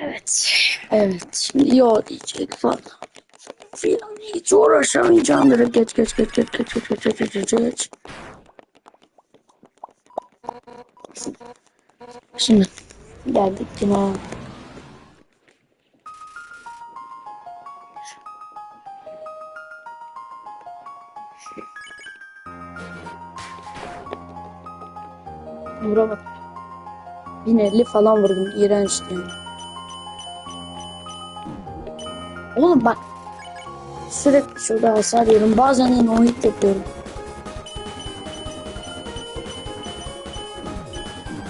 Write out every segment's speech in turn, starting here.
Evet. Evet. Şimdi yo diyecek falan. Filan hiç uğraşamayacağım direkt geç geç geç geç geç geç geç geç geç geç. Şimdi geldik yine. Vuramadım. 1050 falan vurdum. İğrençti yani. Oğlum bak. Sürekli şurada hasar yiyorum. Bazen yine o hit yapıyorum.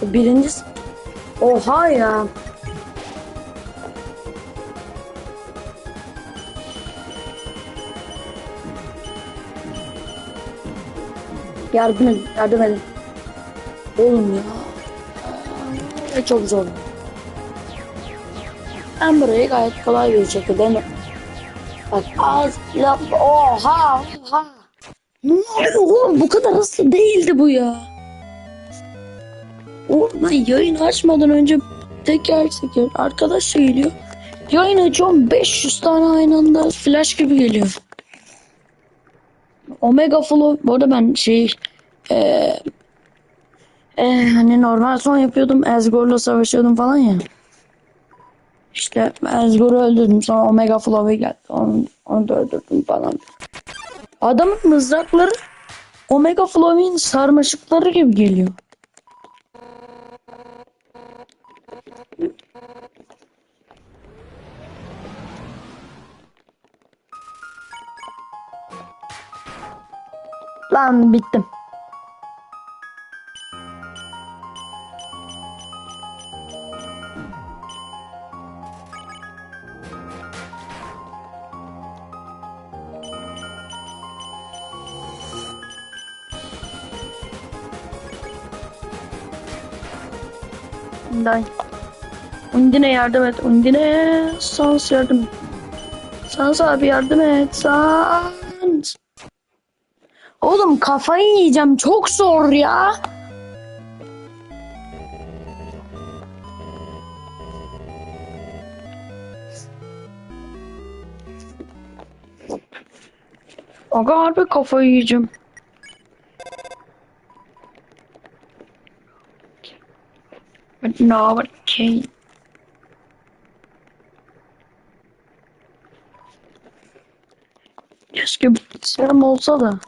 Birincisi... Oha ya. Yardım edin, yardım edin. Oğlum ya. Aa, Çok zor. Ben burayı gayet kolay bir şekilde az laf oha oha. Ne oluyor oğlum bu kadar hızlı değildi bu ya. Oğlum ben yayın açmadan önce teker teker arkadaş geliyor. Yayın açıyorum 500 tane aynı anda flash gibi geliyor. Omega Flow bu arada ben şey eee ee, hani normal son yapıyordum. Ezgor'la savaşıyordum falan ya. İşte Ezgor'u öldürdüm. Sonra Omega Flow'e geldi. Onu, onu da öldürdüm falan. Adamın mızrakları Omega Flow'in sarmaşıkları gibi geliyor. Lan bittim. Unday. Undine yardım et. Undine. Sans yardım. Sans abi yardım et. Sans. Oğlum kafayı yiyeceğim. Çok zor ya. Aga harbi kafayı yiyeceğim. But no, but okay. Keşke bilgisayarım olsa da.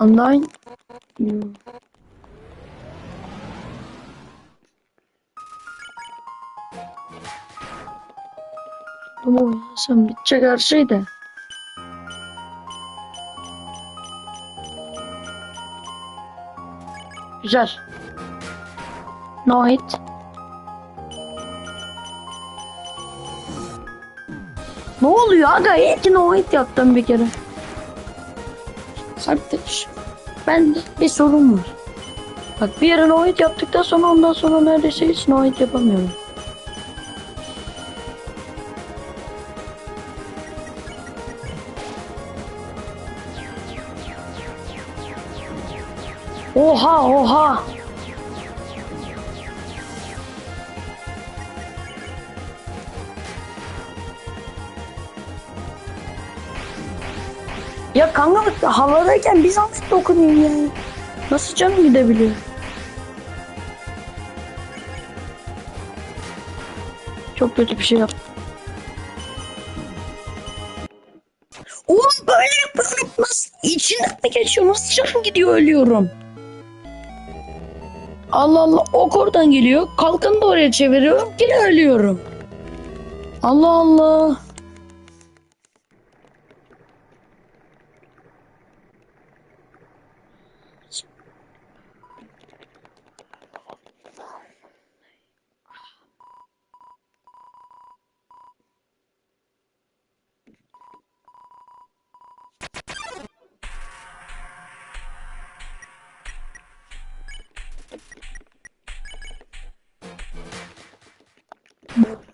Online. Hmm. Tamam ya sen bitecek her şey de. Güzel. No hit. Ne oluyor aga? İyi ki no yaptım bir kere. Kardeş. Ben bir sorun var. Bak bir yere no hit yaptıktan sonra ondan sonra neredeyse hiç no yapamıyorum. Oha oha. Ya kanka havadayken bir zahmet dokunayım ya. Nasıl canım gidebiliyor? Çok kötü bir şey yaptım. Oğlum böyle yapıyorum. Nasıl mi geçiyor? Nasıl canım gidiyor ölüyorum. Allah Allah ok oradan geliyor. Kalkanı da oraya çeviriyorum. Yine ölüyorum. Allah Allah.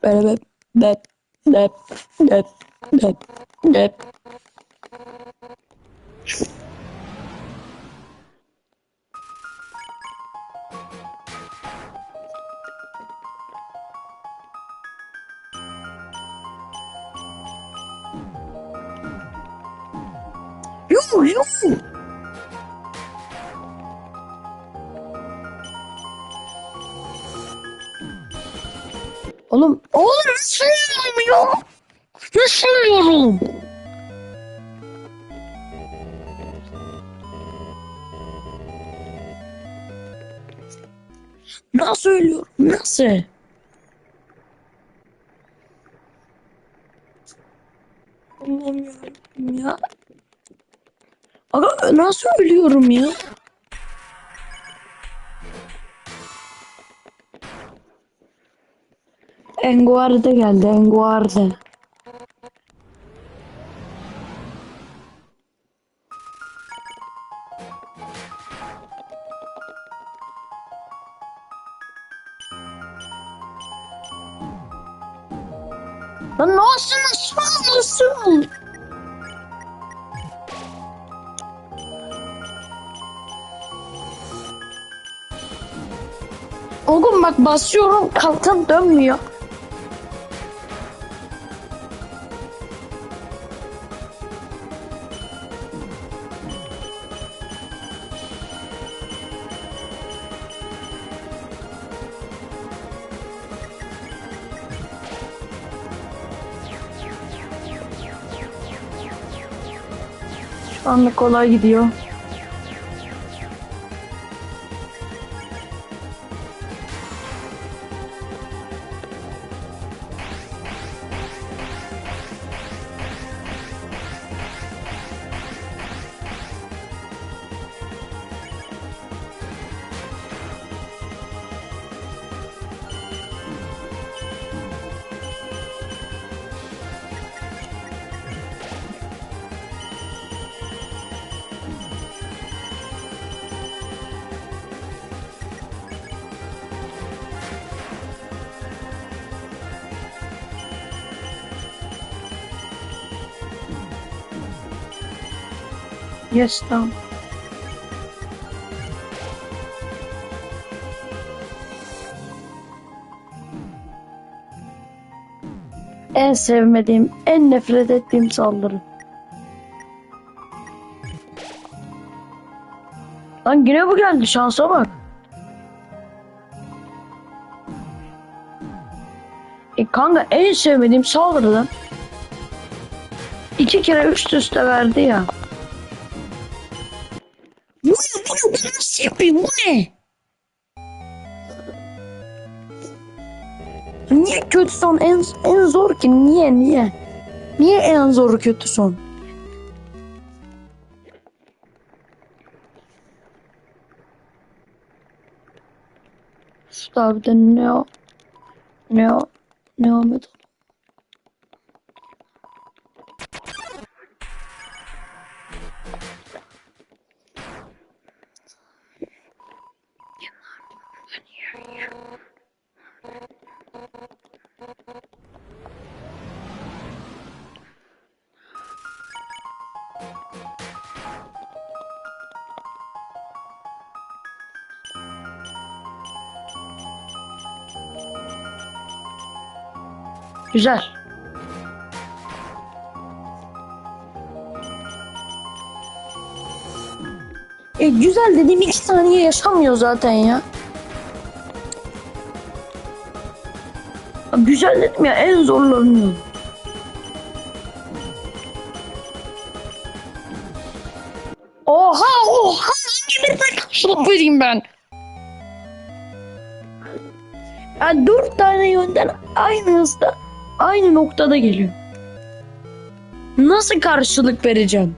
that that that that that You, you. Oğlum, nasıl yiyorum ya? Nasıl yiyorum? Nasıl ölüyorum? Nasıl? Allah'ım ya. Aga nasıl ölüyorum ya? Enguarde geldi, Enguarde. Lan nasıl nasıl nasıl? Oğlum bak basıyorum kalkan dönmüyor. Şu kolay gidiyor. Yes tamam. En sevmediğim, en nefret ettiğim saldırı. Lan yine bu geldi şansa bak. E kanka en sevmediğim saldırıdan iki kere üst üste verdi ya. Nasıl yapıyor? Bu ne? Niye kötü son en, en zor ki? Niye? Niye? Niye en zoru kötü son? Usta bir de ne o? Ne o? Ne o metal? Güzel. E güzel dediğim iki saniye yaşamıyor zaten ya. Güzel dedim ya en zorlanıyor. Oha oha hangi birine karşılık vereyim ben? Yani dört tane yönden aynı hızda aynı noktada geliyor. Nasıl karşılık vereceğim?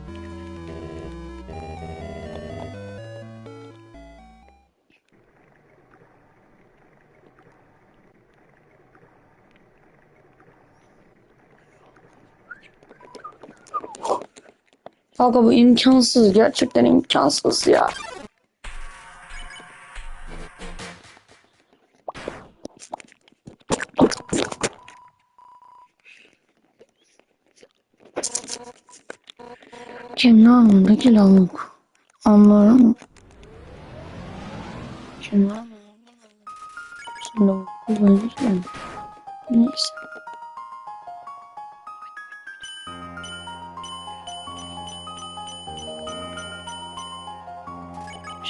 Kanka bu imkansız. Gerçekten imkansız ya. Kendi anındaki lavuk. Anlarım. Kendi anındaki lavuk. Sen lavuk kullanırsın. Neyse.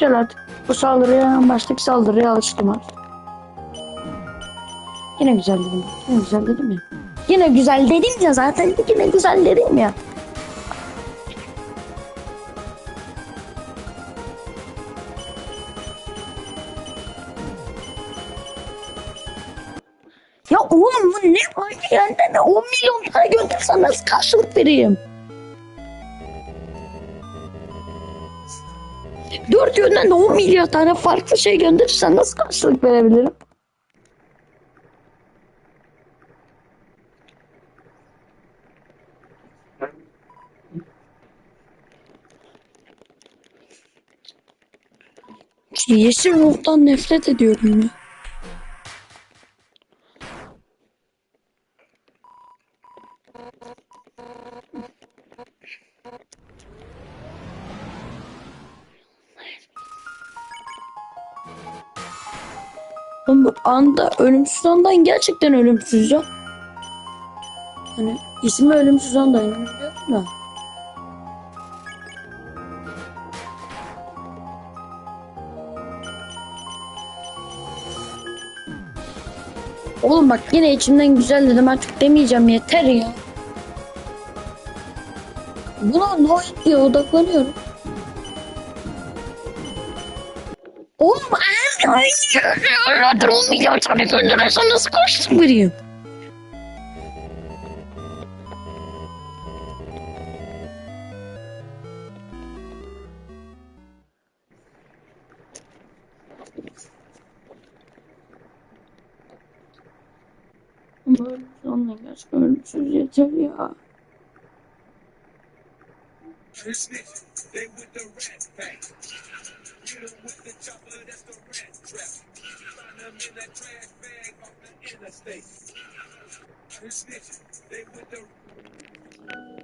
Güzel artık. Bu saldırıya, baştaki saldırıya alıştım artık. Yine güzel dedim. Yine güzel dedim ya. Yine güzel dedim ya zaten. Yine güzel dedim ya. Ya oğlum bu ne yerden 10 milyon para göndersen nasıl karşılık vereyim? Dört yönden de 10 milyon tane farklı şey gönderirsen nasıl karşılık verebilirim? Yeşil ruhtan nefret ediyorum ya. Oğlum anda ölümsüz andan gerçekten ölümsüz ya. Hani ismi ölümsüz anda biliyorum da. Oğlum bak yine içimden güzel dedim artık demeyeceğim yeter ya. Buna no diye odaklanıyorum. Oğlum ay ay 10 milyar tane gönderirsen nasıl karşılık vereyim? Ama ölümsüz anla gerçekten ölümsüz yeter ya. They with the rat pack. Know with the chopper, that's the rat trap. Find them in that trash bag off the interstate. They snitching. They with the